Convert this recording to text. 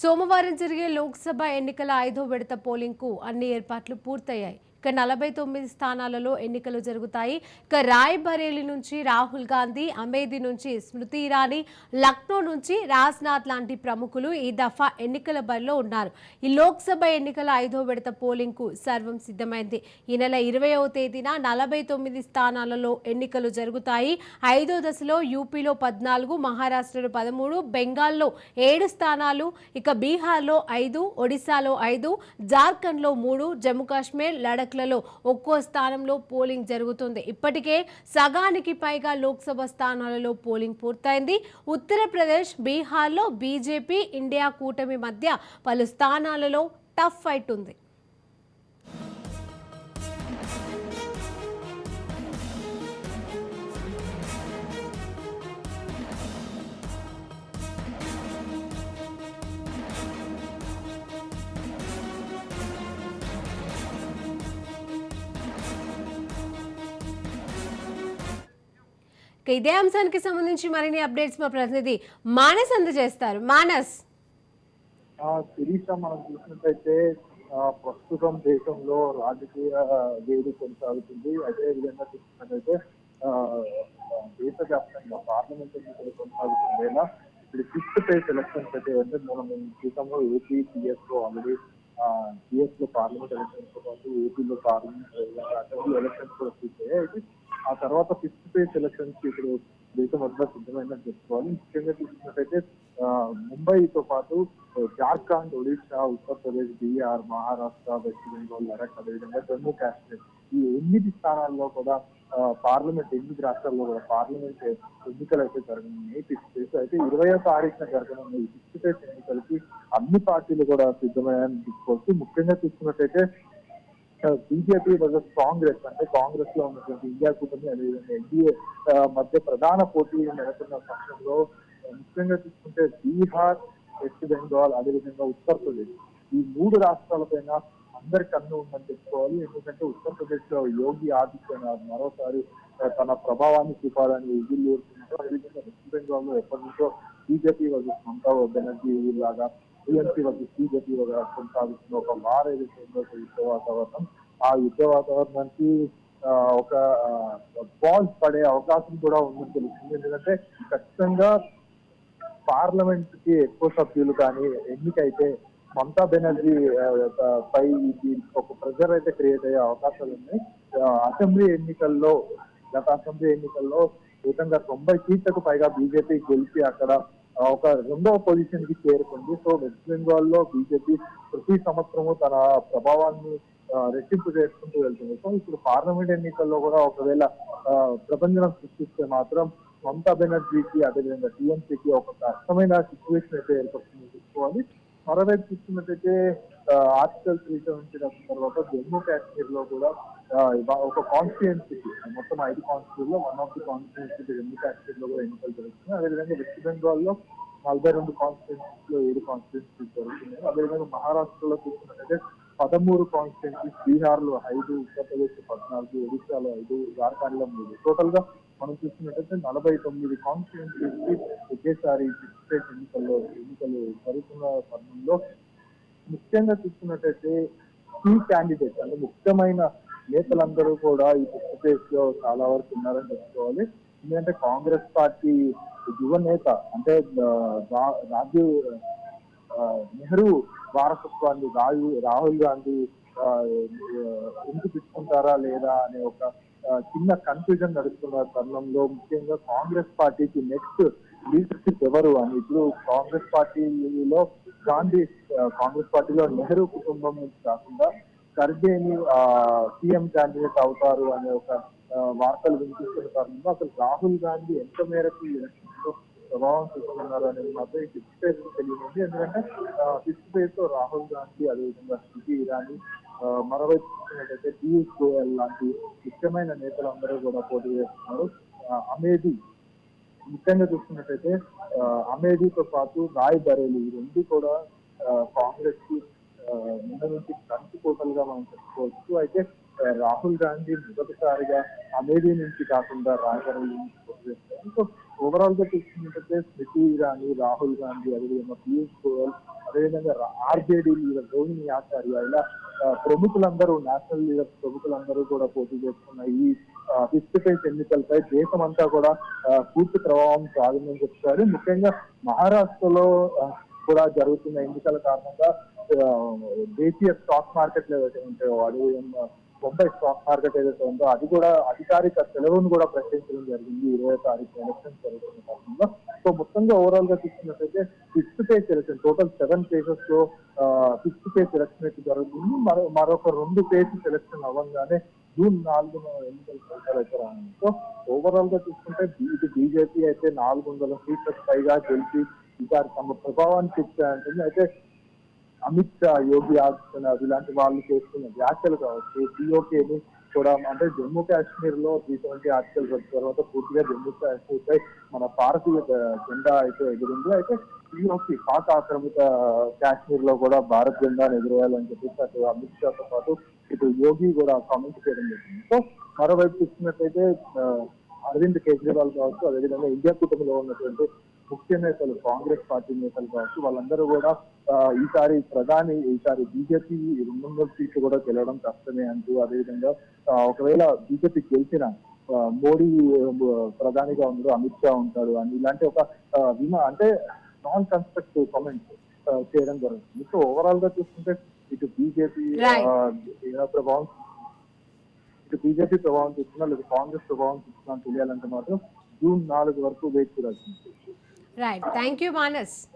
సోమవారం జరిగే లోక్సభ ఎన్నికల ఐదో విడత పోలింగ్కు అన్ని ఏర్పాట్లు పూర్తయ్యాయి. ఇక నలభై తొమ్మిది స్థానాలలో ఎన్నికలు జరుగుతాయి. ఇక రాయ్బరేలీ నుంచి రాహుల్ గాంధీ అమేధి నుంచి స్మృతి ఇరానీ లక్నో నుంచి రాజ్నాథ్ లాంటి ప్రముఖులు ఈ దఫా ఎన్నికల బరిలో ఉన్నారు. ఈ లోక్సభ ఎన్నికల ఐదో విడత పోలింగ్కు సర్వం సిద్ధమైంది. ఈ నెల ఇరవయవ తేదీన నలభై తొమ్మిది స్థానాలలో ఎన్నికలు జరుగుతాయి. ఐదో దశలో యూపీలో పద్నాలుగు మహారాష్ట్రలో పదమూడు బెంగాల్లో ఏడు స్థానాలు ఇక బీహార్లో ఐదు ఒడిశాలో ఐదు జార్ఖండ్లో మూడు జమ్మూ కాశ్మీర్ లడఖ్ లడఖ్లలో ఒక్కో స్థానంలో పోలింగ్ జరుగుతుంది. ఇప్పటికే సగానికి పైగా లోక్సభ స్థానాలలో పోలింగ్ పూర్తయింది. ఉత్తరప్రదేశ్ బీహార్లో బీజేపీ ఇండియా కూటమి మధ్య పలు స్థానాలలో టఫ్ ఫైట్ ఉంది. ఇదే అంశానికి సంబంధించి మరిన్ని అప్డేట్స్ మా ప్రతినిధి మానస్ అందజేస్తారు. మానస్. శిరీష మనం చూసినట్టయితే ప్రస్తుతం దేశంలో రాజకీయ వేడి కొనసాగుతుంది. అదే విధంగా చూసినట్టయితే ఆ, దేశవ్యాప్తంగా పార్లమెంట్ ఎన్నికలు కొనసాగుతుంది ఇప్పుడు ఫిఫ్త్ ఫేజ్ ఎలక్షన్స్ అయితే అంటే మనం చూసాము ఏపీ సిఎస్లో ఆల్రెడీ యుఎస్లో పార్లమెంట్ ఎలక్షన్స్ పాటు ఏపీలో పార్లమెంట్ ఎలక్షన్స్ కూడా పూర్తయ్యాయి అయితే ఆ తర్వాత ఫిఫ్త్ ఫేజ్ ఎలక్షన్స్ ఇప్పుడు దేశం అంతా సిద్ధమైందని చెప్పుకోవాలి. ముఖ్యంగా చూసినట్టయితే ముంబైతో పాటు జార్ఖండ్ ఒడిశా ఉత్తరప్రదేశ్ బీహార్ మహారాష్ట్ర వెస్ట్ బెంగాల్ లడక్ అదేవిధంగా జమ్మూ కాశ్మీర్ ఈ ఎనిమిది స్థానాల్లో కూడా పార్లమెంట్ ఎనిమిది రాష్ట్రాల్లో కూడా పార్లమెంట్ ఎన్నికలు అయితే జరగనున్నాయి. ఫిఫ్త్ ఫేజ్ అయితే ఇరవై తారీఖున జరగనున్న ఈ ఫిఫ్త్ ఫేజ్ ఎన్నికలకి అన్ని పార్టీలు కూడా సిద్ధమయ్యాయని తీసుకోవచ్చు ముఖ్యంగా చూసుకున్నట్టయితే బీజేపీ వర్సెస్ కాంగ్రెస్ అంటే కాంగ్రెస్లో ఉన్నటువంటి ఇండియా కూటమి అదేవిధంగా ఎన్డీఏ మధ్య ప్రధాన పోటీ నెలకొన్న పక్షంలో ముఖ్యంగా చూసుకుంటే బీహార్ వెస్ట్ బెంగాల్ అదేవిధంగా ఉత్తరప్రదేశ్ ఈ మూడు రాష్ట్రాలపైన అందరి కన్ను ఉందని చెప్పుకోవాలి. ఎందుకంటే ఉత్తరప్రదేశ్లో యోగి ఆదిత్యనాథ్ మరోసారి తన ప్రభావాన్ని చూపాలని ఎదురు అదేవిధంగా వెస్ట్ బెంగాల్లో ఎప్పటి నుంచో బీజేపీ వర్సెస్ మమతా బెనర్జీ లాగా టీఎంసీ వర్సెస్ బీజేపీ కొనసాగుతున్న ఒక మారే యుద్ధ వాతావరణం. ఆ యుద్ధ వాతావరణానికి ఒక బాల్స్ పడే అవకాశం కూడా ఉందని తెలుస్తుంది. ఎందుకంటే ఖచ్చితంగా పార్లమెంట్కి ఎక్కువ సభ్యులు కానీ ఎన్నికైతే మమతా బెనర్జీ పై ఇది ఒక ప్రెజర్ అయితే క్రియేట్ అయ్యే అవకాశాలు ఉన్నాయి. అసెంబ్లీ ఎన్నికల్లో గత అసెంబ్లీ ఎన్నికల్లో ఏకంగా తొంభై సీట్లకు పైగా బీజేపీ గెలిచి అక్కడ ఒక రెండవ పొజిషన్కి చేరుకుంది. సో వెస్ట్ బెంగాల్లో బీజేపీ ప్రతి సంవత్సరము తన ప్రభావాన్ని రెట్టింపు చేసుకుంటూ వెళ్తుంది. సో ఇప్పుడు పార్లమెంట్ ఎన్నికల్లో కూడా ఒకవేళ ప్రపంచం సృష్టిస్తే మాత్రం మమతా బెనర్జీకి అదేవిధంగా టీఎంసీకి ఒక కష్టమైన సిచ్యువేషన్ అయితే ఏర్పడుతుంది. చూసుకోవాలి. మరోవైపు చూసుకున్నట్టయితే ఆర్టికల్స్ రీసెవెంచిన తర్వాత జమ్మూ కాశ్మీర్లో కూడా ఒక కాన్స్టిట్యున్సీకి మొత్తం ఐదు కాన్స్టిట్యూన్లో one of the constituency Jammu కాశ్మీర్లో కూడా ఎన్నికలు జరుగుతున్నాయి. అదేవిధంగా వెస్ట్ బెంగాల్లో నలభై రెండు కాన్స్టిట్యున్సీస్లో ఏడు కాన్స్టిట్యున్సీస్ జరుగుతున్నాయి. అదేవిధంగా మహారాష్ట్రలో చూసుకున్నట్టయితే పదమూడు కాన్స్టిట్యున్సీస్ బీహార్లో ఐదు ఉత్తరప్రదేశ్ పద్నాలుగు ఒడిశాలో ఐదు జార్ఖండ్లో మూడు. టోటల్గా మనం చూసుకున్నట్టయితే నలభై తొమ్మిది కాన్స్టిట్యున్సీస్ ఒకేసారి స్టేట్ ఎన్నికల్లో ఎన్నికలు జరుగుతున్న సమయంలో ముఖ్యంగా చూసుకున్నట్టయితే కీ క్యాండిడేట్స్ అంటే ముఖ్యమైన నేతలందరూ కూడా ఈ ఉత్తరప్రదేశ్లో చాలా వరకు ఉన్నారని చెప్పుకోవాలి. ఎందుకంటే కాంగ్రెస్ పార్టీ యువ నేత అంటే రాజీవ్ నెహ్రూ వారసత్వాన్ని రాహుల్ రాహుల్ గాంధీ ఎందుకు తీసుకుంటారా లేదా అనే ఒక చిన్న కన్ఫ్యూజన్ నడుస్తున్న తరుణంలో ముఖ్యంగా కాంగ్రెస్ పార్టీకి నెక్స్ట్ లీడర్షిప్ ఎవరు అని ఇప్పుడు కాంగ్రెస్ పార్టీలో గాంధీ కాంగ్రెస్ పార్టీలో నెహ్రూ కుటుంబం నుంచి కాకుండా ఖర్గేని సీఎం క్యాండిడేట్ అవుతారు అనే ఒక వార్తలు వినిపిస్తున్న తరుణంలో అసలు రాహుల్ గాంధీ ఎంత మేరకు ఎలక్షన్స్లో ప్రభావం చూస్తున్నారు అనేది మాత్రం ఈ ఫిఫ్త్ ఫేజ్ తెలియదు. ఎందుకంటే ఫిఫ్త్ ఫేజ్లో రాహుల్ గాంధీ అదేవిధంగా స్మృతి ఇరానీ మరోవైపు చూసుకున్నట్టయితే పీయూష్ గోయల్ లాంటి ముఖ్యమైన నేతలందరూ కూడా పోటీ చేస్తున్నారు. అమేధి ముఖ్యంగా చూసుకున్నట్టయితే అమేధితో అమేధీతో పాటు రాయ్ బరేలి ఈ రెండు కూడా కాంగ్రెస్కి నిన్న ముందు నుంచి కంటి కోటలుగా మనం చెప్పుకోవచ్చు. అయితే రాహుల్ గాంధీ మొదటిసారిగా అమేధి నుంచి కాకుండా రాయ్ బరేలి నుంచి పోటీ చేస్తారు సో ఓవరాల్గా చూసుకున్నట్టయితే స్మృతి ఇరానీ రాహుల్ గాంధీ అదేవిధంగా పీయూష్ గోయల్ అదేవిధంగా ఆర్జేడీ లీడర్ రోహిణి ఆచార్య ఇలా ప్రముఖులందరూ నేషనల్ లీడర్స్ ప్రముఖులందరూ కూడా పోటీ చేస్తున్న ఈ ఫిఫ్త్ ఎన్నికలపై దేశం అంతా కూడా పూర్తి ప్రభావం సాగిందని చెప్తారు. ముఖ్యంగా మహారాష్ట్రలో కూడా జరుగుతున్న ఎన్నికల కారణంగా దేశీయ స్టాక్ మార్కెట్లు ఏవైతే ఉంటాయో అది బొంబాయి బొంబై స్టాక్ మార్కెట్ ఏదైతే ఉందో అది కూడా అధికారిక సెలవును కూడా ప్రకటించడం జరిగింది. ఇరవై తారీఖు ఎలక్షన్ జరుగుతున్న కారణంగా సో మొత్తంగా ఓవరాల్గా చూసుకున్నట్లయితే fifth phase election total seven పేజెస్లో fifth phase election అయితే జరుగుతుంది. మరో మరొక రెండు పేజ్ సెలక్షన్ అవ్వగానే జూన్ నాలుగున ఎన్నికల ఫలితాలు అయితే రానుంది సో ఓవరాల్గా చూసుకుంటే ఇటు బీజేపీ అయితే నాలుగు వందల సీట్లకు పైగా గెలిచి ఈసారి తమ ప్రభావాన్ని చూపుతాయంటుంది అయితే అమిత్ షా యోగి ఆదిత్యనాథ్ ఇలాంటి వాళ్ళు చేస్తున్న వ్యాఖ్యలు కావచ్చు. పిఓకేని కూడా అంటే జమ్మూ కాశ్మీర్లో త్రీ ఆర్టికల్స్ వచ్చిన తర్వాత పూర్తిగా జమ్మూ కాశ్మీర్ పై మన భారతీయ జెండా అయితే ఎగిరింది. అయితే పిఓకి పాక్ ఆక్రమిత కాశ్మీర్లో కూడా భారత్ జెండాను ఎగిరేయాలని చెప్పేసి అటు అమిత్ షాతో పాటు ఇటు యోగి కూడా కామెంట్ చేయడం జరిగింది. సో మరోవైపు చూసినట్లయితే అరవింద్ కేజ్రీవాల్ కావచ్చు అదేవిధంగా ఇండియా కుటుంబంలో ఉన్నటువంటి ముఖ్య నేతలు కాంగ్రెస్ పార్టీ నేతలు కావచ్చు వాళ్ళందరూ కూడా ఈసారి ప్రధాని ఈసారి బీజేపీ రెండు వందల సీట్లు కూడా గెలవడం కష్టమే అంటూ అదేవిధంగా ఒకవేళ బీజేపీ గెలిచిన మోడీ ప్రధానిగా ఉండడు అమిత్ షా ఉంటాడు అని ఇలాంటి ఒక విమా అంటే నాన్ కన్స్ట్రక్టివ్ కామెంట్స్ చేయడం జరుగుతుంది సో ఓవరాల్గా చూసుకుంటే ఇటు బీజేపీ. ప్రభావం ఇటు బీజేపీ ప్రభావం చూస్తున్నా లేదా కాంగ్రెస్ ప్రభావం చూస్తున్నా తెలియాలంటే మాత్రం జూన్ నాలుగు వరకు వేచి చూడాల్సింది Right. Thank you, Manas.